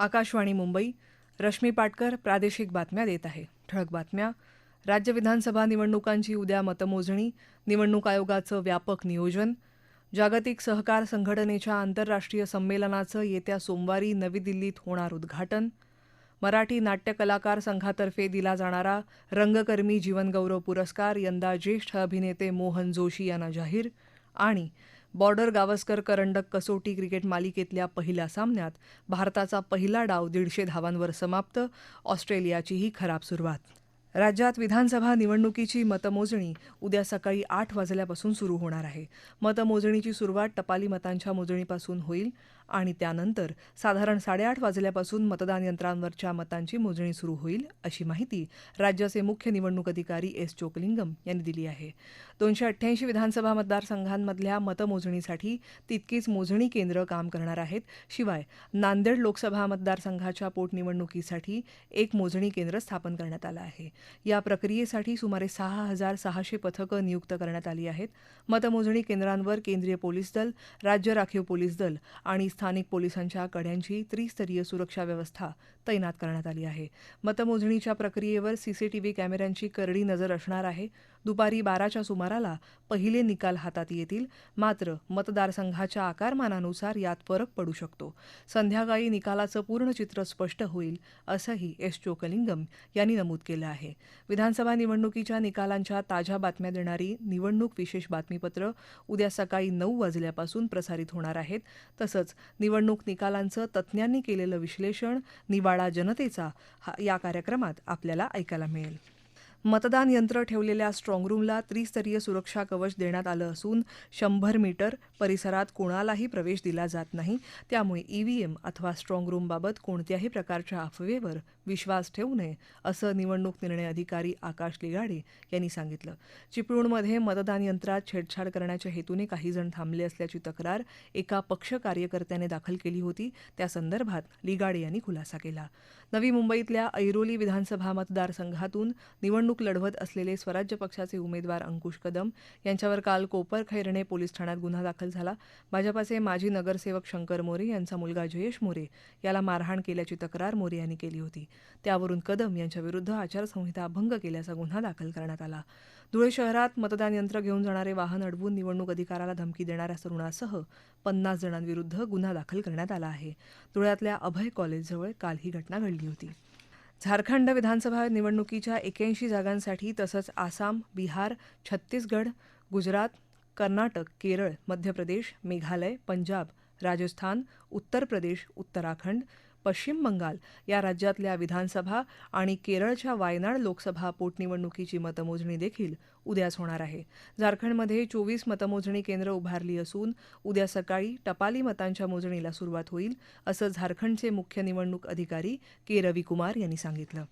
आकाशवाणी मुंबई रश्मी पाटकर प्रादेशिक बातम्या देत आहे. ठळक बातम्या. राज्य विधानसभा निवडणुकांची उद्या मतमोजणी निवडणूक आयोगाचं व्यापक नियोजन जागतिक सहकार संघटनेच्या आंतरराष्ट्रीय संमेलनाचं येत्या सोमवारी नवी दिल्लीत होणार उद्घाटन मराठी नाट्य कलाकार संघातर्फे दिला जाणारा रंगकर्मी जीवनगौरव पुरस्कार यंदा ज्येष्ठ अभिनेते मोहन जोशी यांना जाहीर आणि बॉर्डर गावस्कर करंडक कसोटी क्रिकेट मालिकेतल्या पहिल्या सामन्यात भारताचा पहिला डाव दीडशे धावांवर समाप्त ऑस्ट्रेलियाचीही खराब सुरुवात. राज्यात विधानसभा निवडणुकीची मतमोजणी उद्या सकाळी आठ वाजल्यापासून सुरू होणार आहे. मतमोजणीची सुरुवात टपाली मतांच्या मोजणीपासून होईल. आणि त्यानंतर साधारण साडेआठ वाजल्यापासून मतदान यंत्रांवरच्या मतांची मोजणी सुरू होईल अशी माहिती राज्याचे मुख्य निवडणूक अधिकारी एस चोकलिंगम यांनी दिली आहे. दोनशे अठ्ठ्याऐंशी विधानसभा मतदारसंघांमधल्या मतमोजणीसाठी तितकीच मोजणी केंद्र काम करणार आहेत. शिवाय नांदेड लोकसभा मतदारसंघाच्या पोटनिवडणुकीसाठी एक मोजणी केंद्र स्थापन करण्यात आलं आहे. या प्रक्रियेसाठी सुमारे सहा हजार सहाशे पथकं नियुक्त करण्यात आली आहेत. मतमोजणी केंद्रांवर केंद्रीय पोलीस दल राज्य राखीव पोलीस दल आणि स्थानिक पोलिसांच्या कड्यांची त्रिस्तरीय सुरक्षा व्यवस्था तैनात करण्यात आली आहे. मतमोजणीच्या प्रक्रियेवर सीसीटीव्ही कॅमेऱ्यांची करडी नजर असणार आहे. दुपारी बाराच्या सुमाराला पहिले निकाल हातात येतील मात्र मतदारसंघाच्या आकारमानानुसार यात फरक पडू शकतो. संध्याकाळी निकालाचं पूर्ण चित्र स्पष्ट होईल असंही एस चोकलिंगम यांनी नमूद केलं आहे. विधानसभा निवडणुकीच्या निकालांच्या ताज्या बातम्या देणारी निवडणूक विशेष बातमीपत्र उद्या सकाळी नऊ वाजल्यापासून प्रसारित होणार आहेत. तसंच निवडणूक निकालांचं तज्ज्ञांनी केलेलं विश्लेषण निवाडा जनतेचा हा- या कार्यक्रमात आपल्याला ऐकायला मिळेल. मतदान यंत्र ठेवलेल्या स्ट्रॉंगरूमला त्रिस्तरीय सुरक्षा कवच देण्यात आलं असून शंभर मीटर परिसरात कोणालाही प्रवेश दिला जात नाही. त्यामुळे ईव्हीएम अथवा स्ट्रॉंगरूमबाबत कोणत्याही प्रकारच्या अफवेवर विश्वास ठेवू नये असं निवडणूक निर्णय अधिकारी आकाश लिगाडे यांनी सांगितलं. चिपळूणमध्ये मतदान यंत्रात छेडछाड करण्याच्या हेतूने काही जण थांबले असल्याची तक्रार एका पक्ष कार्यकर्त्याने दाखल केली होती. त्या संदर्भात लिगाडे यांनी खुलासा केला. नवी मुंबईतल्या ऐरोली विधानसभा मतदारसंघातून निवडणूक लढवत असलेले स्वराज्य पक्षाचे उमेदवार अंकुश कदम यांच्यावर काल कोपर खैरणे पोलीस ठाण्यात गुन्हा दाखल झाला. भाजपाचे माजी नगरसेवक शंकर मोरे यांचा मुलगा जयेश मोरे याला मारहाण केल्याची तक्रार मोरे यांनी केली होती. त्यावरून कदम यांच्याविरुद्ध आचारसंहिता भंग केल्याचा गुन्हा दाखल करण्यात आला. धुळे शहरात मतदान यंत्र घेऊन जाणारे वाहन अडवून निवडणूक अधिकाराला धमकी देणाऱ्या तरुणासह पन्नास जणांविरुद्ध गुन्हा दाखल करण्यात आला आहे. धुळ्यातल्या अभय कॉलेजजवळ काल ही घटना घडली होती. झारखंड विधानसभा निवडणुकीच्या एक्याऐंशी जागांसाठी तसंच आसाम बिहार छत्तीसगड गुजरात कर्नाटक केरळ मध्य प्रदेश मेघालय पंजाब राजस्थान उत्तर प्रदेश उत्तराखंड पश्चिम बंगाल या राज्यातल्या विधानसभा आणि केरळच्या वायनाड लोकसभा पोटनिवडणुकीची मतमोजणी देखील उद्याच होणार आहे. झारखंडमध्ये चोवीस मतमोजणी केंद्र उभारली असून उद्या सकाळी टपाली मतांच्या मोजणीला सुरुवात होईल असं झारखंडचे मुख्य निवडणूक अधिकारी के रविकुमार यांनी सांगितलं.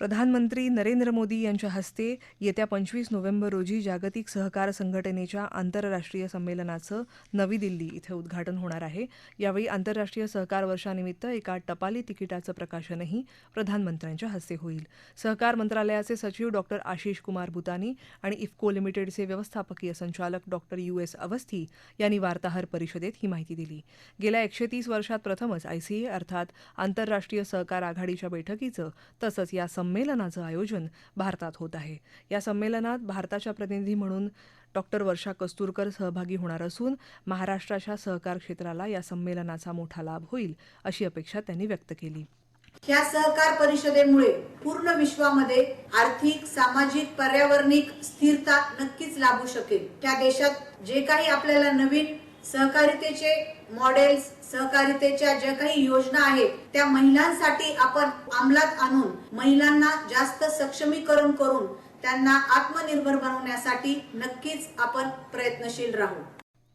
प्रधानमंत्री नरेंद्र मोदी यांच्या हस्ते येत्या पंचवीस नोव्हेंबर रोजी जागतिक सहकार संघटनेच्या आंतरराष्ट्रीय संमेलनाचं नवी दिल्ली इथं उद्घाटन होणार आहे. यावेळी आंतरराष्ट्रीय सहकार वर्षानिमित्त एका टपाली तिकिटाचं प्रकाशनही प्रधानमंत्र्यांच्या हस्ते होईल. सहकार मंत्रालयाचे सचिव डॉक्टर आशिष कुमार भूतानी आणि इफ्को लिमिटेडचे व्यवस्थापकीय संचालक डॉक्टर यू. एस. अवस्थी यांनी वार्ताहर परिषदेत ही माहिती दिली. गेल्या एकशे तीस वर्षात प्रथमच आयसीए अर्थात आंतरराष्ट्रीय सहकार आघाडीच्या बैठकीचं तसंच या संमेलनाचं आयोजन भारतात होत आहे. या संमेलनात भारताच्या प्रतिनिधी म्हणून डॉक्टर वर्षा कस्तुरकर सहभागी होणार असून महाराष्ट्राच्या सहकार क्षेत्राला या संमेलनाचा मोठा लाभ होईल अशी अपेक्षा त्यांनी व्यक्त केली. ह्या सहकार परिषदेमुळे पूर्ण विश्वामध्ये आर्थिक सामाजिक पर्यावरणिक स्थिरता नक्कीच लाभू शकेल. त्या देशात जे काही आपल्याला नवीन सहकारितेचे मॉडेल्स सहकारितेच्या ज्या काही योजना आहेत त्या महिलांसाठी आपण अंमलात आणून महिलांना जास्त सक्षमीकरण करून त्यांना आत्मनिर्भर बनवण्यासाठी नक्कीच आपण प्रयत्नशील राहू.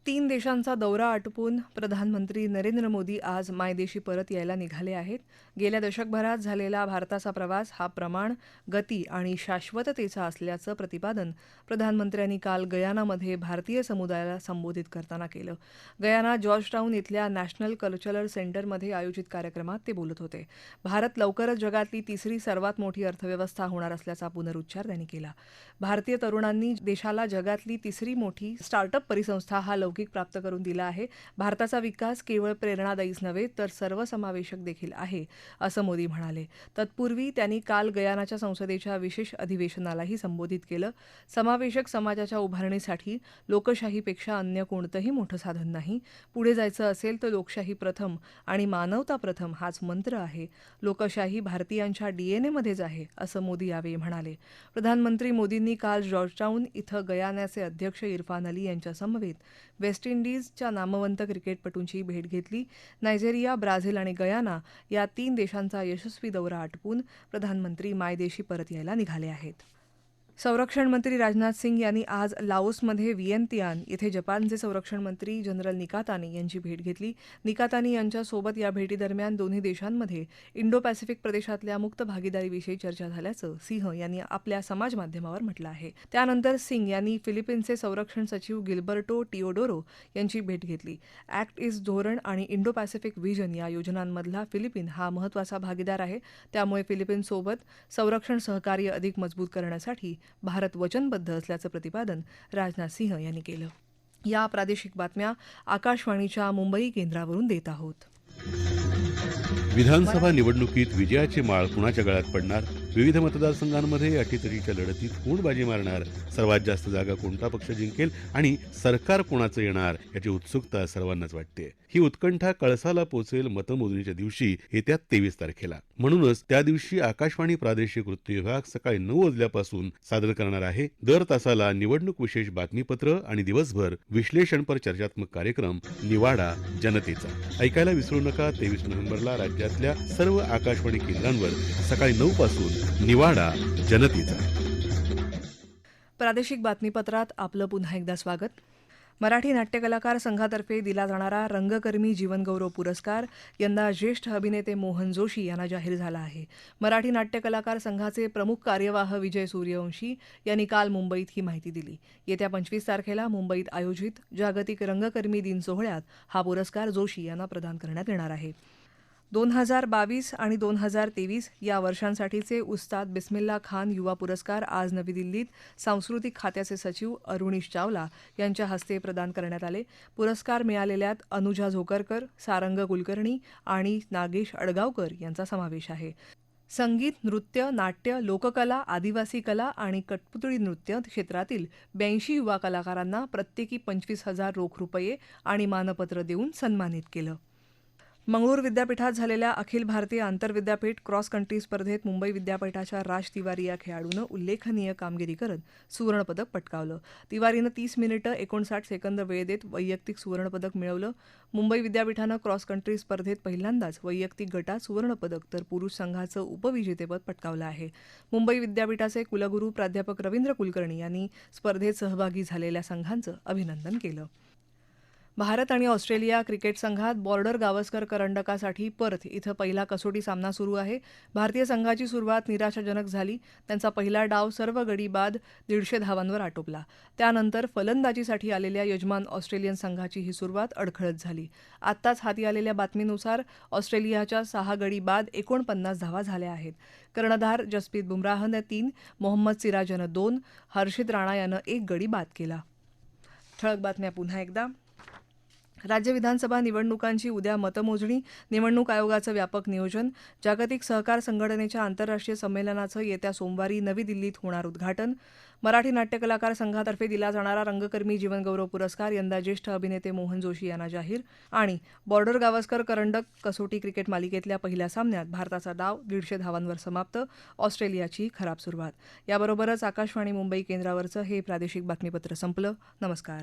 तीन देशांचा दौरा आटपून प्रधानमंत्री नरेंद्र मोदी आज मायदेशी परत यायला निघाले आहेत. गेल्या दशकभरात झालेला भारताचा प्रवास हा प्रमाण गती आणि शाश्वततेचा असल्याचं प्रतिपादन प्रधानमंत्र्यांनी काल गयानामध्ये भारतीय समुदायाला संबोधित करताना केलं. गयाना जॉर्जटाऊन इथल्या नॅशनल कल्चरल सेंटरमध्ये आयोजित कार्यक्रमात ते बोलत होते. भारत लवकरच जगातली तिसरी सर्वात मोठी अर्थव्यवस्था होणार असल्याचा पुनरुच्चार त्यांनी केला. भारतीय तरुणांनी देशाला जगातली तिसरी मोठी स्टार्टअप परिसंस्था हा लवकर प्राप्त करून दिला आहे. भारताचा विकास केवळ प्रेरणादायीच नव्हे तर सर्वसमावेशक देखील आहे असं मोदी म्हणाले. तत्पूर्वी त्यांनी काल गयानाच्या संसदेच्या विशेष अधिवेशनालाही संबोधित केलं. समावेशक समाजाच्या उभारणीसाठी लोकशाहीपेक्षा अन्य कोणतंही मोठं साधन नाही. पुढे जायचं असेल तर लोकशाही प्रथम आणि मानवता प्रथम हाच मंत्र आहे. लोकशाही भारतीयांच्या डीएनएमध्येच आहे असं मोदी यावेळी म्हणाले. प्रधानमंत्री मोदींनी काल जॉर्जटाऊन इथं गयानाचे अध्यक्ष इरफान अली यांच्यासमवेत वेस्ट इंडिजच्या नामवंत क्रिकेटपटूंची भेट घेतली. नायजेरिया ब्राझील आणि गयाना या तीन देशांचा यशस्वी दौरा आटपून प्रधानमंत्री मायदेशी परत यायला निघाले आहेत. संरक्षण मंत्री राजनाथ सिंग यांनी आज लाओसमध्ये विएनतियान येथे जपानचे संरक्षण मंत्री जनरल निकातानी यांची भेट घेतली. निकातानी यांच्यासोबत या भेटीदरम्यान दोन्ही देशांमध्ये इंडो पॅसिफिक प्रदेशातल्या मुक्त भागीदारीविषयी चर्चा झाल्याचं सिंह यांनी आपल्या समाज माध्यमावर म्हटलं आहे. त्यानंतर सिंग यांनी फिलिपिन्सचे संरक्षण सचिव गिल्बर्टो टिओडोरो यांची भेट घेतली. ऍक्ट इज धोरण आणि इंडो पॅसिफिक व्हिजन या योजनांमधला फिलिपिन हा महत्त्वाचा भागीदार आहे. त्यामुळे फिलिपिन्ससोबत संरक्षण सहकार्य अधिक मजबूत करण्यासाठी भारत वचनबद्ध असल्याचं प्रतिपादन राजनाथ सिंह यांनी केलं. या प्रादेशिक बातम्या आकाशवाणीच्या मुंबई केंद्रावरून देत आहोत. विधानसभा निवडणुकीत विजयाची माळ कुणाच्या गळ्यात पडणार? विविध मतदारसंघांमध्ये अटीतटीच्या लढतीत कोण बाजी मारणार? सर्वात जास्त जागा कोणता पक्ष जिंकेल आणि सरकार कोणाचं येणार? याची उत्सुकता सर्वांनाच वाटते. ही उत्कंठा कळसाला पोचेल मतमोजणीच्या दिवशी येत्या तेवीस तारखेला. म्हणूनच त्या दिवशी आकाशवाणी प्रादेशिक वृत्त विभाग सकाळी नऊ वाजल्यापासून सादर करणार आहे दर तासाला निवडणूक विशेष बातमीपत्र आणि दिवसभर विश्लेषणपर चर्चात्मक कार्यक्रम निवाडा जनतेचा. ऐकायला विसरू नका तेवीस नोव्हेंबरला राज्यातल्या सर्व आकाशवाणी केंद्रांवर सकाळी नऊ पासून निवाडा जनतेचा. प्रादेशिक बातमीपत्रात आपलं पुन्हा एकदा स्वागत. मराठी नाट्यकलाकार संघातर्फे दिला जाणारा रंगकर्मी जीवनगौरव पुरस्कार यंदा ज्येष्ठ अभिनेते मोहन जोशी यांना जाहीर झाला आहे. मराठी नाट्यकलाकार संघाचे प्रमुख कार्यवाह विजय सूर्यवंशी यांनी काल मुंबईत ही माहिती दिली. येत्या पंचवीस तारखेला मुंबईत आयोजित जागतिक रंगकर्मी दिन सोहळ्यात हा पुरस्कार जोशी यांना प्रदान करण्यात येणार आहे. दोन हजार बावीस आणि दोन हजार तेवीस या वर्षांसाठीचे उस्ताद बिस्मिल्ला खान युवा पुरस्कार आज नवी दिल्लीत सांस्कृतिक खात्याचे सचिव अरुणीश चावला यांच्या हस्ते प्रदान करण्यात आले. पुरस्कार मिळालेल्यात अनुजा झोकरकर सारंग कुलकर्णी आणि नागेश अडगावकर यांचा समावेश आहे. संगीत नृत्य नाट्य लोककला आदिवासी कला आणि कठपुतळी नृत्य क्षेत्रातील ब्याऐंशी युवा कलाकारांना प्रत्येकी पंचवीस हजार रोख रुपये आणि मानपत्र देऊन सन्मानित केलं. मंगळूर विद्यापीठात झालेल्या अखिल भारतीय आंतरविद्यापीठ क्रॉस कंट्री स्पर्धेत मुंबई विद्यापीठाच्या राज तिवारी या खेळाडूनं उल्लेखनीय कामगिरी करत सुवर्णपदक पटकावलं. तिवारीनं तीस मिनिटं एकोणसाठ सेकंद वेळ देत वैयक्तिक सुवर्णपदक मिळवलं. मुंबई विद्यापीठानं क्रॉस कंट्री स्पर्धेत पहिल्यांदाच वैयक्तिक गटात सुवर्णपदक तर पुरुष संघाचं उपविजेतेपद पटकावलं आहे. मुंबई विद्यापीठाचे कुलगुरू प्राध्यापक रवींद्र कुलकर्णी यांनी स्पर्धेत सहभागी झालेल्या संघांचं अभिनंदन केलं. भारत आणि ऑस्ट्रेलिया क्रिकेट संघात बॉर्डर गावस्कर करंडकासाठी पर्थ इथं पहिला कसोटी सामना सुरू आहे. भारतीय संघाची सुरुवात निराशाजनक झाली. त्यांचा पहिला डाव सर्व गडी बाद दीडशे धावांवर आटोपला. त्यानंतर फलंदाजीसाठी आलेल्या यजमान ऑस्ट्रेलियन संघाची ही सुरुवात अडखळत झाली. आत्ताच हाती आलेल्या बातमीनुसार ऑस्ट्रेलियाच्या सहा गडी बाद एकोणपन्नास धावा झाल्या आहेत. कर्णधार जसप्रीत बुमराहनं तीन मोहम्मद सिराजनं दोन हर्षित राणा यानं एक गडी बाद केला. ठळक बातम्या पुन्हा एकदा. राज्य विधानसभा निवडणुकांची उद्या मतमोजणी निवडणूक आयोगाचं व्यापक नियोजन जागतिक सहकार संघटनेच्या आंतरराष्ट्रीय संमेलनाचं येत्या सोमवारी नवी दिल्लीत होणार उद्घाटन. मराठी नाट्यकलाकार संघातर्फे दिला जाणारा रंगकर्मी जीवनगौरव पुरस्कार यंदा ज्येष्ठ अभिनेते मोहन जोशी यांना जाहीर आणि बॉर्डर गावस्कर करंडक कसोटी क्रिकेट मालिकेतल्या पहिल्या सामन्यात भारताचा डाव दीडशे धावांवर समाप्त ऑस्ट्रेलियाची खराब सुरुवात. याबरोबरच आकाशवाणी मुंबई केंद्रावरचं हे प्रादेशिक बातमीपत्र संपलं. नमस्कार.